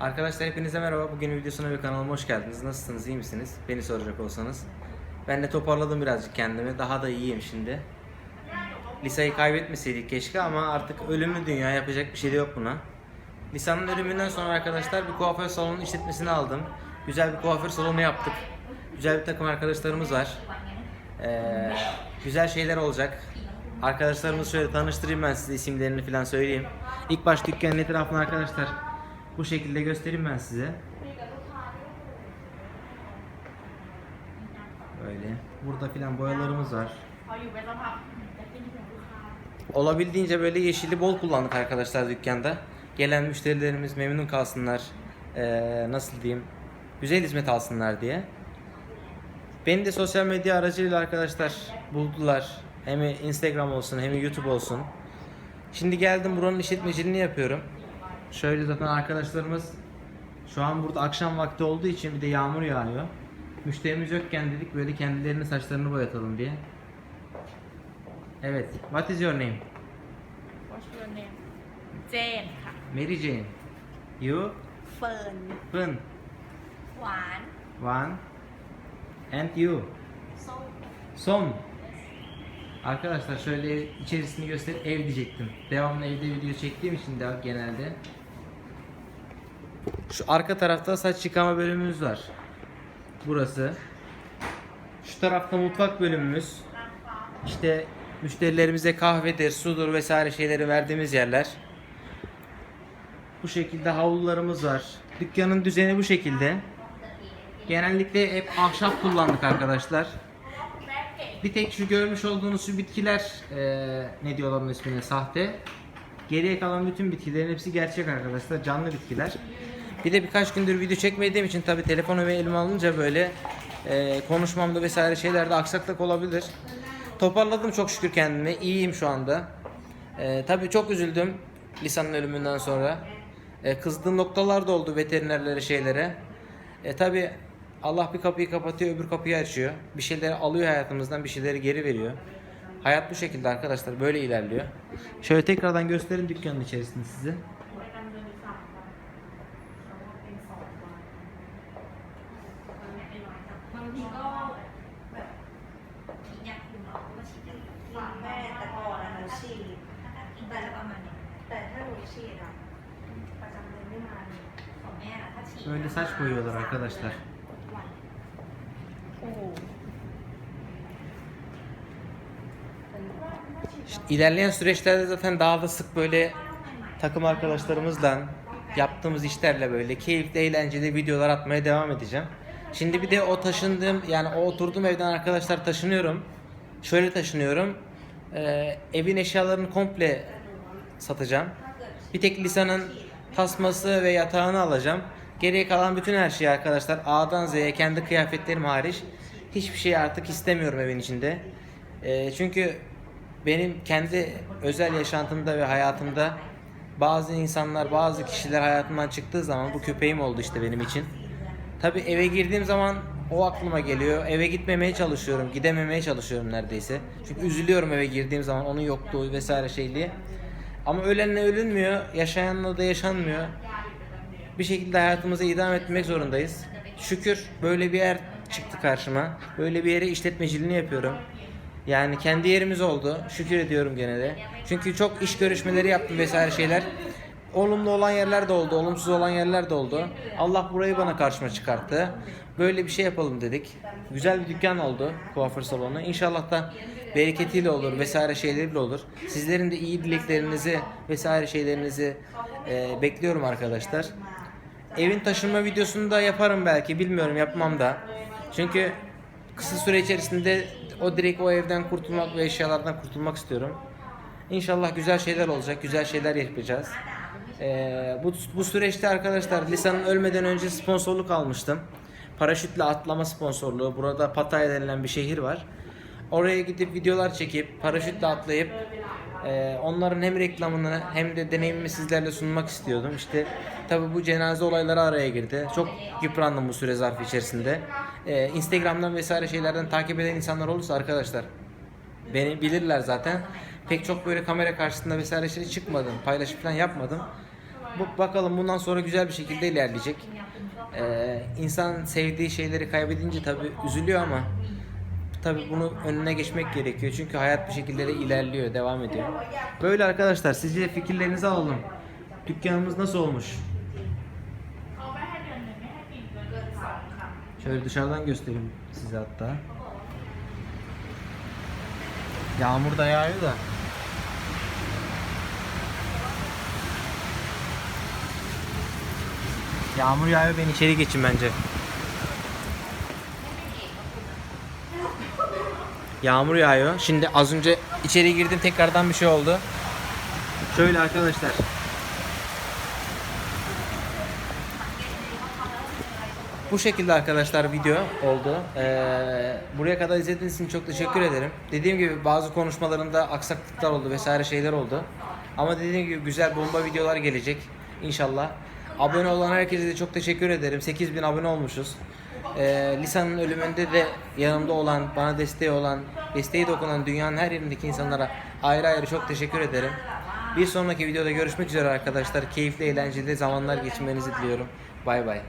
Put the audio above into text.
Arkadaşlar hepinize merhaba. Bugün videosuna ve kanalıma hoş geldiniz. Nasılsınız, iyi misiniz? Beni soracak olsanız. Ben de toparladım birazcık kendimi. Daha da iyiyim şimdi. Lisa'yı kaybetmeseydik keşke ama artık ölümlü dünya yapacak bir şey de yok buna. Lisa'nın ölümünden sonra arkadaşlar bir kuaför salonu işletmesini aldım. Güzel bir kuaför salonu yaptık. Güzel bir takım arkadaşlarımız var. Ee, güzel şeyler olacak. Arkadaşlarımızı şöyle tanıştırayım ben size isimlerini falan söyleyeyim. İlk baş dükkanın etrafını arkadaşlar bu şekilde göstereyim ben size. Böyle. Burada filan boyalarımız var. Olabildiğince böyle yeşili bol kullandık arkadaşlar dükkanda. Gelen müşterilerimiz memnun kalsınlar. Ee, nasıl diyeyim? Güzel hizmet alsınlar diye. Beni de sosyal medya aracıyla arkadaşlar buldular. Hem Instagram olsun hem YouTube olsun. Şimdi geldim buranın işletmeciliğini yapıyorum. Şöyle zaten arkadaşlarımız şu an burada akşam vakti olduğu için bir de yağmur yağıyor. Müşterimiz yokken dedik böyle kendilerinin saçlarını boyatalım diye. Evet. What is your name? What's your name เจนค่ะ Mary Jane. You? เฟิร์น Fun. หวาน One. And you? ส้ม Som. Arkadaşlar şöyle içerisini gösterip ev diyecektim. Devamlı evde video çektiğim için de genelde. şu arka tarafta saç yıkama bölümümüz var. Burası. Şu tarafta mutfak bölümümüz. İşte müşterilerimize kahvedir, sudur vesaire şeyleri verdiğimiz yerler. Bu şekilde havlularımız var. Dükkanın düzeni bu şekilde. Genellikle hep ahşap kullandık arkadaşlar. Bir tek şu görmüş olduğunuz şu bitkiler eee, ne diyorlar onun ismine sahte. Geriye kalan bütün bitkilerin hepsi gerçek arkadaşlar. Canlı bitkiler. Bir de birkaç gündür video çekmediğim için tabi telefonu ve elime alınca böyle eee, konuşmamda vesaire şeylerde aksaklık olabilir. Toparladım çok şükür kendimi. İyiyim şu anda. Eee tabi çok üzüldüm Lisa'nın ölümünden sonra. E, kızdığım noktalar da oldu veterinerlere şeylere. E tabi Allah bir kapıyı kapatıyor öbür kapıyı açıyor. Bir şeyleri alıyor hayatımızdan bir şeyleri geri veriyor. Hayat bu şekilde arkadaşlar böyle ilerliyor. Şöyle tekrardan gösterin dükkanın içerisinde size. ฉีด ฝากแม่แต่ก่อนอะหนูฉีด กินไปแล้วประมาณนี้ แต่ถ้าหนูฉีดอะประจำเดือนไม่มาเลย ของแม่อะถ้าฉีด Böyle saç boyuyorlar arkadaşlar. โอ้โห İlerleyen süreçlerde zaten daha da sık böyle takım arkadaşlarımızla yaptığımız işlerle böyle keyifli eğlenceli videolar atmaya devam edeceğim. Şimdi bir de o taşındığım yani o oturduğum evden arkadaşlar taşınıyorum. Şöyle taşınıyorum. Ee, evin eşyalarını komple satacağım. Bir tek Lisa'nın tasması ve yatağını alacağım. Geriye kalan bütün her şeyi arkadaşlar A'dan Z'ye kendi kıyafetlerim hariç hiçbir şey artık istemiyorum evin içinde. Ee, çünkü benim kendi özel yaşantımda ve hayatımda bazı insanlar, bazı kişiler hayatımdan çıktığı zaman bu köpeğim oldu işte benim için. Tabi eve girdiğim zaman o aklıma geliyor. Eve gitmemeye çalışıyorum, gidememeye çalışıyorum neredeyse. Çünkü üzülüyorum eve girdiğim zaman onun yokluğu vesaire şeyliği. Ama ölenle ölünmüyor, yaşayanla da yaşanmıyor. Bir şekilde hayatımızı idam etmek zorundayız. Şükür böyle bir yer çıktı karşıma. Böyle bir yere işletmeciliğini yapıyorum. Yani kendi yerimiz oldu. Şükür ediyorum gene de. Çünkü çok iş görüşmeleri yaptım vesaire şeyler. Olumlu olan yerler de oldu, olumsuz olan yerler de oldu. Allah burayı bana karşıma çıkarttı. Böyle bir şey yapalım dedik. Güzel bir dükkan oldu kuaför salonu. İnşallah da bereketiyle olur vesaire şeyleriyle olur. Sizlerin de iyi dileklerinizi vesaire şeylerinizi e, bekliyorum arkadaşlar. Evin taşınma videosunu da yaparım belki bilmiyorum yapmam da. Çünkü kısa süre içerisinde o direkt o evden kurtulmak ve eşyalardan kurtulmak istiyorum. İnşallah güzel şeyler olacak, güzel şeyler yapacağız. Ee, bu, bu süreçte arkadaşlar Lisa'nın ölmeden önce sponsorluk almıştım. Paraşütle atlama sponsorluğu. Burada Pattaya denilen bir şehir var. Oraya gidip videolar çekip paraşütle atlayıp e, onların hem reklamını hem de deneyimimi sizlerle sunmak istiyordum. İşte tabi bu cenaze olayları araya girdi. Çok yıprandım bu süre zarfı içerisinde. E, Instagram'dan vesaire şeylerden takip eden insanlar olursa arkadaşlar Beni bilirler zaten. Pek çok böyle kamera karşısında vesaire şey çıkmadım. Paylaşım falan yapmadım bu, bakalım bundan sonra güzel bir şekilde ilerleyecek. Ee, insan sevdiği şeyleri kaybedince tabii üzülüyor ama tabii bunu önüne geçmek gerekiyor. Çünkü hayat bir şekilde de ilerliyor, devam ediyor. Böyle arkadaşlar sizce de fikirlerinizi alalım. Dükkanımız nasıl olmuş? Şöyle dışarıdan göstereyim size hatta. Yağmur da yağıyor da Yağmur yağıyor ben içeri geçin bence. Yağmur yağıyor. Şimdi az önce içeri girdim tekrardan bir şey oldu. Şöyle arkadaşlar. Bu şekilde arkadaşlar video oldu. Ee, buraya kadar izlediğiniz için çok teşekkür ederim. Dediğim gibi bazı konuşmalarımda aksaklıklar oldu vesaire şeyler oldu. Ama dediğim gibi güzel bomba videolar gelecek inşallah. Abone olan herkese de çok teşekkür ederim. 8000 abone olmuşuz. Ee, Lisa'nın ölümünde de yanımda olan, bana desteği olan, desteği dokunan dünyanın her yerindeki insanlara ayrı ayrı çok teşekkür ederim. Bir sonraki videoda görüşmek üzere arkadaşlar. Keyifli, eğlenceli zamanlar geçirmenizi diliyorum. Bay bay.